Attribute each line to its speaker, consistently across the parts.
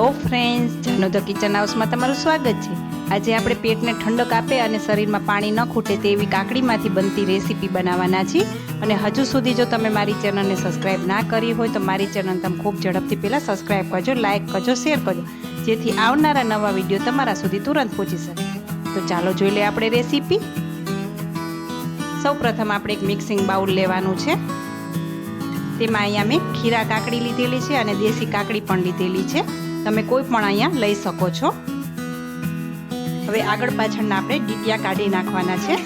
Speaker 1: Friends જાનો the kitchen હાઉસમાં તમારું સ્વાગત છે. આજે આપણે પેટને ઠંડક આપે અને શરીરમાં પાણી ન ખૂટે તેવી કાકડીમાંથી બનતી રેસીપી બનાવવાના છીએ. અને હજુ સુધી જો તમે મારી ચેનલને સબસ્ક્રાઇબ ના કરી હોય તો મારી ચેનલ તમે ખૂબ ઝડપથી પહેલાં સબસ્ક્રાઇબ કરજો લાઇક કરજો શેર કરજો. જેથી આવનારા નવા વીડિયો તમારા સુધી તુરંત પહોંચી શકે. તો ચાલો જોઈ લઈએ આપણે રેસીપી. સૌ પ્રથમ આપણે એક મિક્સિંગ બાઉલ લેવાનું છે. તેમાં અહીંયા મેં ખીરા કાકડી લીધેલી છે અને દેશી કાકડી પણ લીધેલી છે. તમે કોઈ પણ અહીંયા લઈ શકો છો. હવે આગળ પાછળના આપણે ડીટિયા કાઢી નાખવાના છે.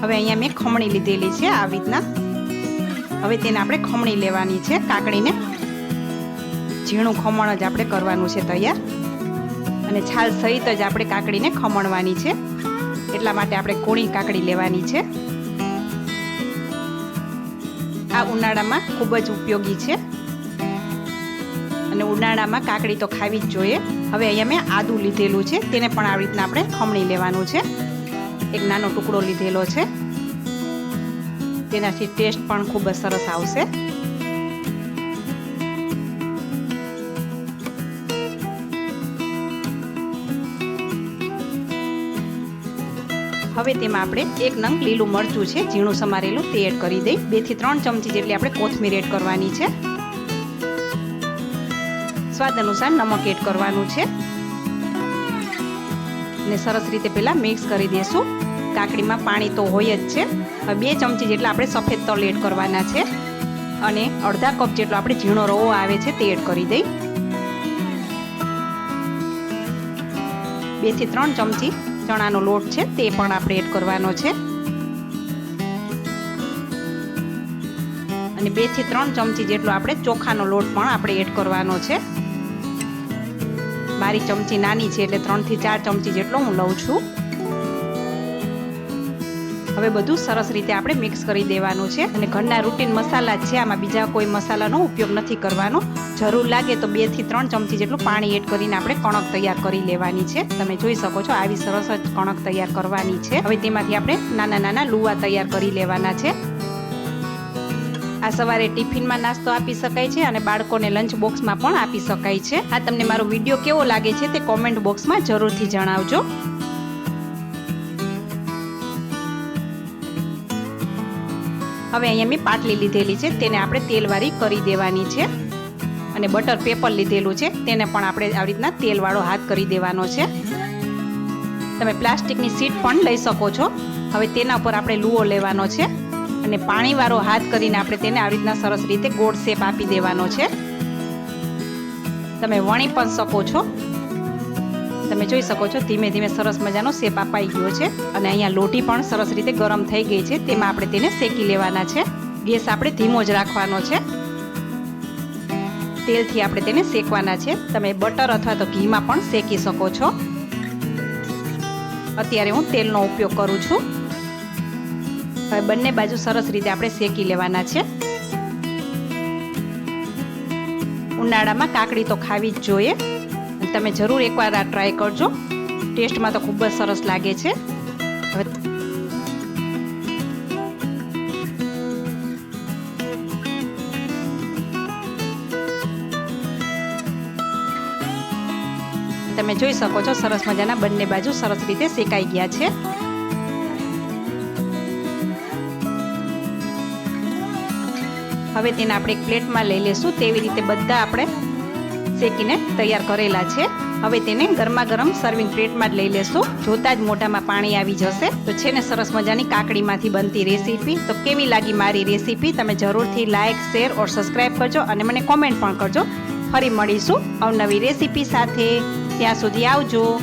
Speaker 1: હવે અહીંયા મેં ખમણી લીધેલી છે આવી રીતના. હવે તેને આપણે ખમણી લેવાની છે, કાકડીને. ઝીણું ખમણ જ આપણે કરવાનું છે તૈયાર. અને છાલ સહિત જ આપણે કાકડીને ખમણવાની છે. એટલા માટે આપણે કોણી કાકડી લેવાની છે. આ ઉનાળામાં ખૂબ જ ઉપયોગી છે. અને ઉનાળામાં કાકડી તો ખાવી જ જોઈએ. હવે અહીંયા મેં આદું લીધેલું છે. તેને પણ આવી રીતના આપણે ખમણી લેવાનું છે. એક નાનો ટુકડો લીધેલો છે. તેનાથી ટેસ્ટ પણ ખૂબ જ સરસ આવશે. હવે તેમાં આપણે એક નંગ લીલું મરચું છે. ઝીણું સમારેલું, તે એડ કરી દઈ. બેથી ત્રણ ચમચી જેટલી આપણે કોથમીર એડ કરવાની છે. સ્વાદ અનુસાર નમક એડ કરવાનું છે. ને સરસ રીતે પહેલાં મિક્સ કરી દઈશું કાકડીમાં પાણી તો હોય જ છે. બે ચમચી જેટલા આપણે સફેદ તલ એડ કરવાના છે. અને અડધા કપ જેટલો આપણે ઝીણો રવો આવે છે તે એડ કરી દઈ. બેથી ત્રણ ચમચી ચણાનો લોટ છે તે પણ આપણે એડ કરવાનો છે. અને બેથી ત્રણ ચમચી જેટલો આપણે ચોખાનો લોટ પણ આપણે એડ કરવાનો છે. મારી ચમચી નાની છે એટલે ત્રણથી ચાર ચમચી જેટલો હું લઉં છું. હવે બધું સરસ રીતે આપણે મિક્સ કરી દેવાનું છે અને ઘરના રૂટીન મસાલા છે, આમાં બીજા કોઈ મસાલાનો ઉપયોગ નથી કરવાનો. જરૂર લાગે તો બેથી ત્રણ ચમચી જેટલું પાણી એડ કરીને આપણે કણક તૈયાર કરી લેવાની છે. તમે જોઈ શકો છો આવી સરસ જ કણક તૈયાર કરવાની છે. હવે તેમાંથી આપણે નાના નાના લુવા તૈયાર કરી લેવાના છે. આ સવારે ટિફિનમાં નાસ્તો આપી શકાય છે અને બાળકોને લંચ બોક્સમાં પણ આપી શકાય છે. આ તમને મારો વીડિયો કેવો લાગે છે તે કોમેન્ટ બોક્સમાં જરૂરથી જણાવજો. હવે અહીંયા મેં પાટલી લીધેલી છે, તેને આપણે તેલવાળી કરી દેવાની છે. અને બટર પેપર લીધેલું છે, તેને પણ આપણે આવી રીતના તેલવાળો હાથ કરી દેવાનો છે. તમે પ્લાસ્ટિકની સીટ પણ લઈ શકો છો. હવે તેના ઉપર આપણે લુઓ લેવાનો છે. અને પાણીવાળો હાથ કરીને આપણે તેને આવી રીતના સરસ રીતે ગોળ શેપ આપી દેવાનો છે. તમે વણી પણ શકો છો. તમે જોઈ શકો છો, ધીમે ધીમે સરસ મજાનો શેપ અપાઈ ગયો છે અને અહીંયા લોટી પણ સરસ રીતે ગરમ થઈ ગઈ છે. તેમાં આપણે તેને શેકી લેવાના છે. ગેસ આપણે ધીમો જ રાખવાનો છે. તેલથી આપણે તેને શેકવાના છે. તમે બટર અથવા તો ઘીમાં પણ શેકી શકો છો. અત્યારે હું તેલનો ઉપયોગ કરું છું. હવે બંને બાજુ સરસ રીતે આપણે શેકી લેવાના છે. ઉનાળામાં કાકડી તો ખાવી જ જોઈએ. તમે જરૂર એકવાર આ ટ્રાય કરજો. ટેસ્ટમાં તો ખૂબ જ સરસ લાગે છે. તમે જોઈ શકો છો સરસ મજાના બંને બાજુ સરસ રીતે શેકાઈ ગયા છે. હવે તેને આપણે એક પ્લેટમાં લઈ લેશું. તેવી રીતે બધા આપણે શેકીને તૈયાર કરેલા છે. હવે તેને ગરમા ગરમ સર્વિંગ પ્લેટમાં જ લઈ લેશું. જોતા જ મોઢામાં પાણી આવી જશે. તો છે ને સરસ મજાની કાકડીમાંથી બનતી રેસીપી. તો કેવી લાગી મારી રેસીપી? તમે જરૂરથી લાઇક શેર ઓર સબસ્ક્રાઈબ કરજો અને મને કોમેન્ટ પણ કરજો. ફરી મળીશું અવનવી રેસીપી સાથે. ત્યાં સુધી આવજો.